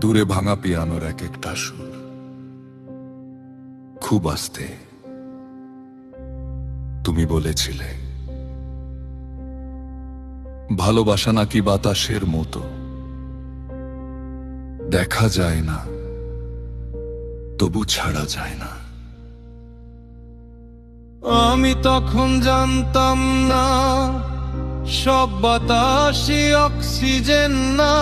দূরে ভাঙা পিয়ানোর এক একটা সুর। খুব আস্তে। তুমি বলেছিলে, ভালোবাসা নাকি বাতাসের মতো? দেখা যায় না, তবু ছাড়া যায় না। আমি তখন জানতাম না, সব বাতাসই অক্সিজেন না।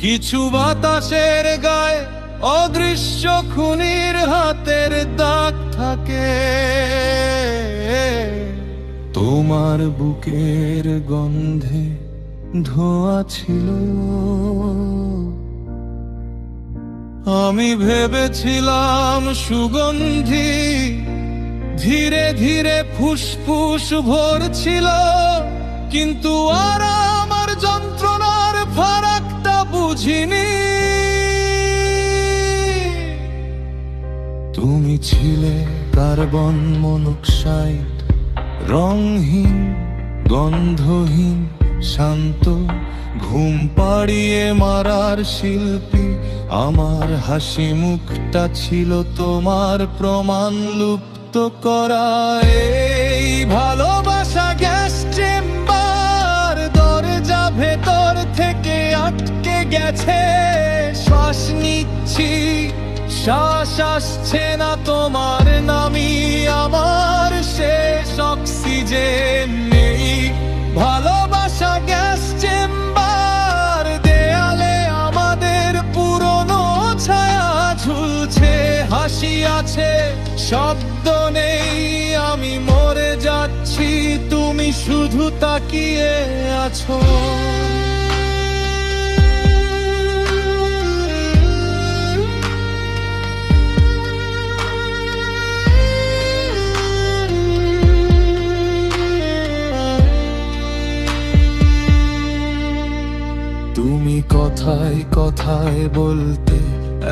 কিছু বাতাসের গায়ে অদৃশ্য খুনির হাতের দাগ থাকে। তোমার বুকের গন্ধে ধোয়া ছিল। আমি ভেবেছিলাম সুগন্ধি ধীরে ধীরে ফুসফুস ভরছিল, কিন্তু আর আমার যন্ত্রণার ফারাকটা বুঝিনি। তুমি ছিলে কার্বন মনোক্সাইড রংহীন গন্ধহীন, শান্ত, ঘুম পাড়িয়ে মারার শিল্পী। আমার হাসি মুখটা ছিল তোমার প্রমাণ লুপ্ত করা। গেছে, শ্বাস নিচ্ছি, শ্বাস আসছে না তোমার নামি আমার শেষ অক্সিজেন নেই। ভালোবাসা গ্যাস চেম্বার, দেয়ালে আমাদের পুরনো ছায়া ঝুলছে, হাসি আছে, শব্দ নেই, আমি মরে যাচ্ছি, তুমি শুধু তাকিয়ে আছো। তুমি কথায় কথায় বলতে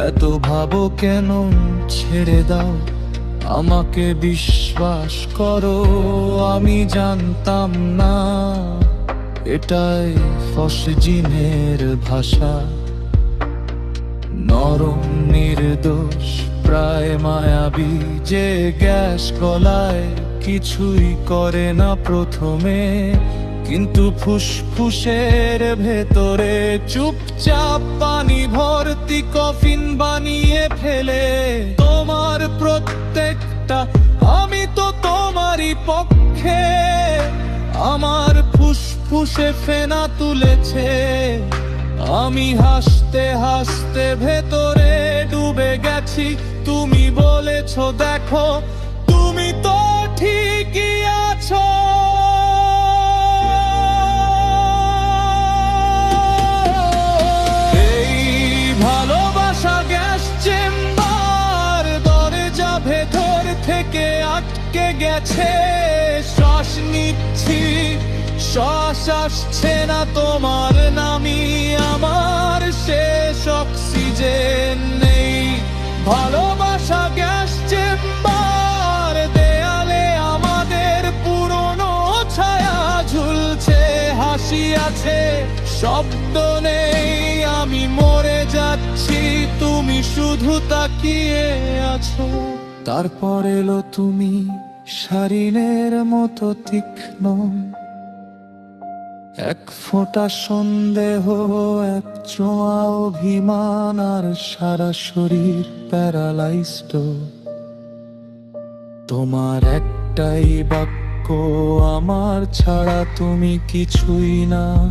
এত ভাবো কেন? ছেড়ে দাও। আমাকে বিশ্বাস করো, আমি জানতাম না। এটাই ফসজিনের ভাষা। নরম নির্দোষ, প্রায় মায়াবী যে গ্যাস গলায় কিছুই করে না প্রথমে। কিন্তু ফুসফুসের ভেতরে চুপচাপ পানি ভর্তি কফিন বানিয়ে ফেলে। তোমার প্রত্যেকটা, আমি তো তোমারই পক্ষে। আমার ফুসফুসে ফেনা তুলেছে। আমি হাসতে হাসতে ভেতরে ডুবে গেছি। তুমি বলেছ, দেখো, তুমি তো ঠিকই আছো। গেছে শ্বাস নিচ্ছি। শ্বাস আসছে না তোমার নামি আমার শেষ অক্সিজেন নেই। ভালোবাসা গ্যাস চেম্বার, দেয়ালে আমাদের পুরনো ছায়া ঝুলছে, হাসি আছে, শব্দ নেই, আমি মরে যাচ্ছি, তুমি শুধু তাকিয়ে আছো। তারপর এলো তুমি সারিনের মতো তীক্ষ্ণ। এক ফোঁটা সন্দেহ, এক চোয়া অভিমান, আর সারা শরীর প্যারালাইজড। তোমার একটাই বাক্য, আমার ছাড়া তুমি কিছুই না।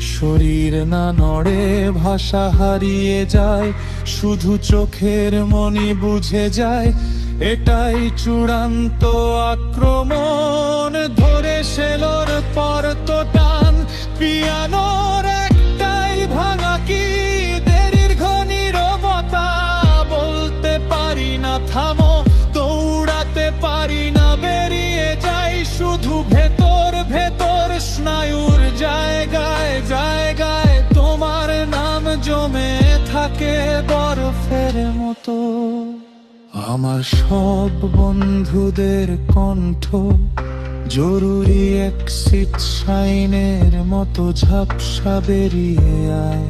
শরীর না নড়ে, ভাষা হারিয়ে যায়, শুধু চোখের মনি বুঝে যায় এটাই চূড়ান্ত আক্রমণ। ধরে সেলোর পর তো টান। পিয়ানোর একটাই ভাঙা কি? দীর্ঘ নীরবতা বলতে পারি না, থামো। দৌড়াতে পারি না, বেরিয়ে যাই শুধু ভেতর ভেতর স্নায়ুর জায়গায় জায়গায়। তোমার নাম জমে থাকে বরফের মতো। আমার সব বন্ধুদের কণ্ঠ জরুরি এক্সিট সাইনের মতো ঝাপসা বেরিয়ে আয়।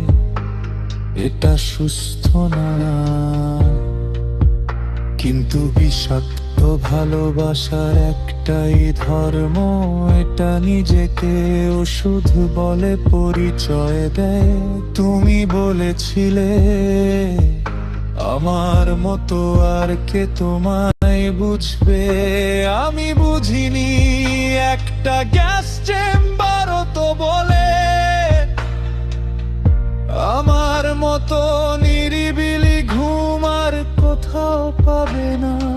এটা সুস্থ না। কিন্তু বিষাক্ত ভালোবাসার একটাই ধর্ম, এটা নিজেকে ওষুধ বলে পরিচয় দেয়। তুমি বলেছিলে আমার মতো আর কে তোমায় বুঝবে? আমি বুঝিনি, একটা গ্যাস চেম্বারও তো বলে। আমার মতো নিরিবিলি ঘুম আর কোথাও পাবে না।